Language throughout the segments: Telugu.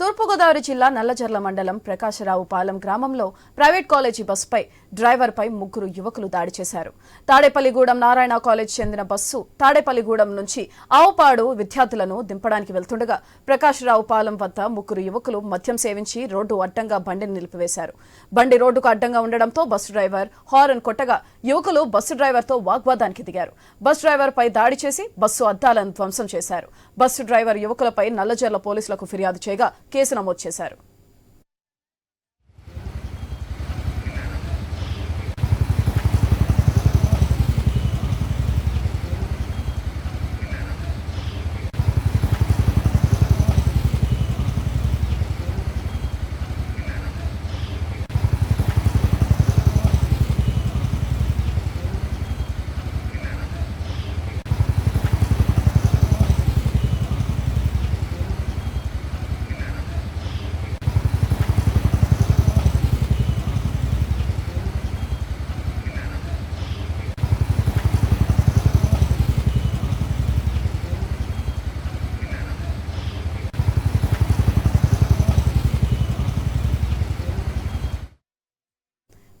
తూర్పుగోదావరి జిల్లా నల్లజర్ల మండలం ప్రకాశరావు పాలెం గ్రామంలో ప్రైవేట్ కాలేజీ బస్సుపై డ్రైవర్పై ముగ్గురు యువకులు దాడి చేశారు. తాడేపల్లిగూడెం నారాయణ కాలేజ్ చెందిన బస్సు తాడేపల్లిగూడెం నుంచి ఆవుపాడు విద్యార్థులను దింపడానికి వెళ్తుండగా ప్రకాశరావుపాలెం వద్ద ముగ్గురు యువకులు మద్యం సేవించి రోడ్డు అడ్డంగా బండిని నిలిపివేశారు. బండి రోడ్డుకు అడ్డంగా ఉండడంతో బస్సు డ్రైవర్ హారన్ కొట్టగా యువకులు బస్సు డ్రైవర్తో వాగ్వాదానికి దిగారు. బస్ డ్రైవర్ పై దాడి చేసి బస్సు అద్దాలను ధ్వంసం చేశారు. బస్సు డ్రైవర్ యువకులపై నల్లజర్ల పోలీసులకు ఫిర్యాదు చేయగా కేసు నమోదు చేశారు.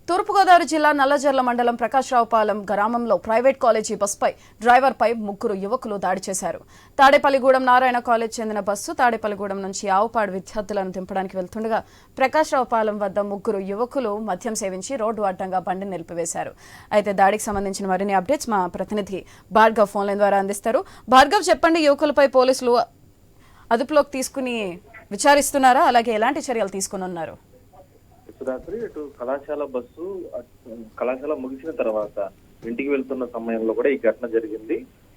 తూర్పుగోదావరి జిల్లా నల్లజర్ల మండలం ప్రకాశ్రావుపాలెం గ్రామంలో ప్రైవేట్ కాలేజీ బస్సుపై డ్రైవర్పై ముగ్గురు యువకులు దాడి చేశారు. తాడేపల్లిగూడెం నారాయణ కాలేజ్ చెందిన బస్సు తాడేపల్లిగూడెం నుంచి ఆవుపాడు విద్యార్థులను దింపడానికి వెళ్తుండగా ప్రకాశ్రావుపాలెం వద్ద ముగ్గురు యువకులు మద్యం సేవించి రోడ్డు అడ్డంగా బండిని నిలిపివేశారు. అయితే దాడికి సంబంధించిన మరిన్ని అప్డేట్స్ మా ప్రతినిధి భార్గవ్ ఫోన్లైన్ ద్వారా అందిస్తారు. భార్గవ్ చెప్పండి యువకులపై పోలీసులు అదుపులోకి తీసుకుని విచారిస్తున్నారా? అలాగే ఎలాంటి చర్యలు తీసుకుని ఉన్నారు? రాత్రి ఇటు కళాశాల బస్సు కళాశాల ముగిసిన తర్వాత ఇంటికి వెళ్తున్న సమయంలో కూడా ఈ ఘటన జరిగింది.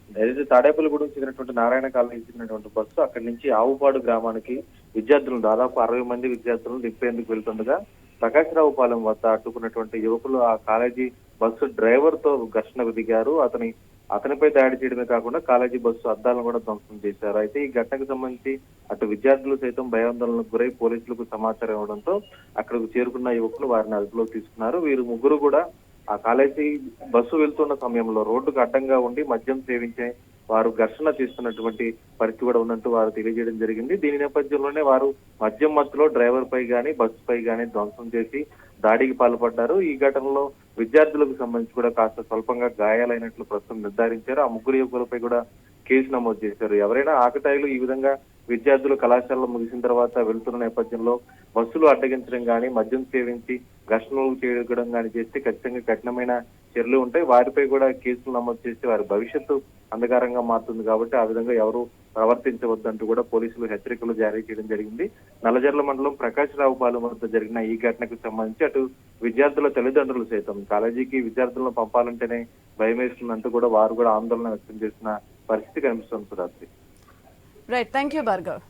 ఏదైతే తాడేపల్లిగూడెం చెందినటువంటి నారాయణ కాలనీ చెందినటువంటి బస్సు అక్కడి నుంచి ఆవుపాడు గ్రామానికి విద్యార్థులను దాదాపు అరవై మంది విద్యార్థులను నింపేందుకు వెళ్తుండగా ప్రకాశరావు పాలెం వద్ద అడ్డుకున్నటువంటి యువకులు ఆ కాలేజీ బస్సు డ్రైవర్తో ఘర్షణకు దిగారు. అతని అతనిపై దాడి చేయడమే కాకుండా కాలేజీ బస్సు అద్దాలను కూడా ధ్వంసం చేశారు. అయితే ఈ ఘటనకు సంబంధించి అటు విద్యార్థులు సైతం భయాందోళనకు గురై పోలీసులకు సమాచారం ఇవ్వడంతో అక్కడకు చేరుకున్న యువకులు వారిని అదుపులోకి తీసుకున్నారు. వీరు ముగ్గురు కూడా ఆ కాలేజీ బస్సు వెళ్తున్న సమయంలో రోడ్డుకు అడ్డంగా ఉండి మద్యం సేవించే వారు ఘర్షణ తీస్తున్నటువంటి పరిస్థితి కూడా ఉన్నట్టు వారు తెలియజేయడం జరిగింది. దీని నేపథ్యంలోనే వారు మద్యం మత్తులో డ్రైవర్ పై గాని బస్సు పై గాని ధ్వంసం చేసి దాడికి పాల్పడ్డారు. ఈ ఘటనలో విద్యార్థులకు సంబంధించి కూడా కాస్త స్వల్పంగా గాయాలైనట్లు ప్రస్తుతం నిర్ధారించారు. ఆ ముగ్గురు యువకులపై కూడా కేసు నమోదు చేశారు. ఎవరైనా ఆకతాయిలు ఈ విధంగా విద్యార్థులు కళాశాలలో ముగిసిన తర్వాత వెళ్తున్న నేపథ్యంలో బస్సులు అడ్డగించడం కానీ మద్యం సేవించి ఘర్షణలు చేయడం కానీ చేస్తే ఖచ్చితంగా కఠినమైన చర్యలు ఉంటాయి. వారిపై కూడా కేసులు నమోదు చేసి వారి భవిష్యత్తు అంధకారంగా మారుతుంది కాబట్టి ఆ విధంగా ఎవరు ప్రవర్తించవద్దంటూ కూడా పోలీసులు హెచ్చరికలు జారీ చేయడం జరిగింది. నల్లజర్ల మండలం ప్రకాశరావు పాలెం వద్ద జరిగిన ఈ ఘటనకు సంబంధించి అటు విద్యార్థుల తల్లిదండ్రులు సైతం కాలేజీకి విద్యార్థులను పంపాలంటేనే భయం వేస్తుందంటూ కూడా వారు కూడా ఆందోళన వ్యక్తం చేసిన పరిస్థితి కనిపిస్తుంది సురాత్రి రైట్ థ్యాంక్ యూ భార్గవ్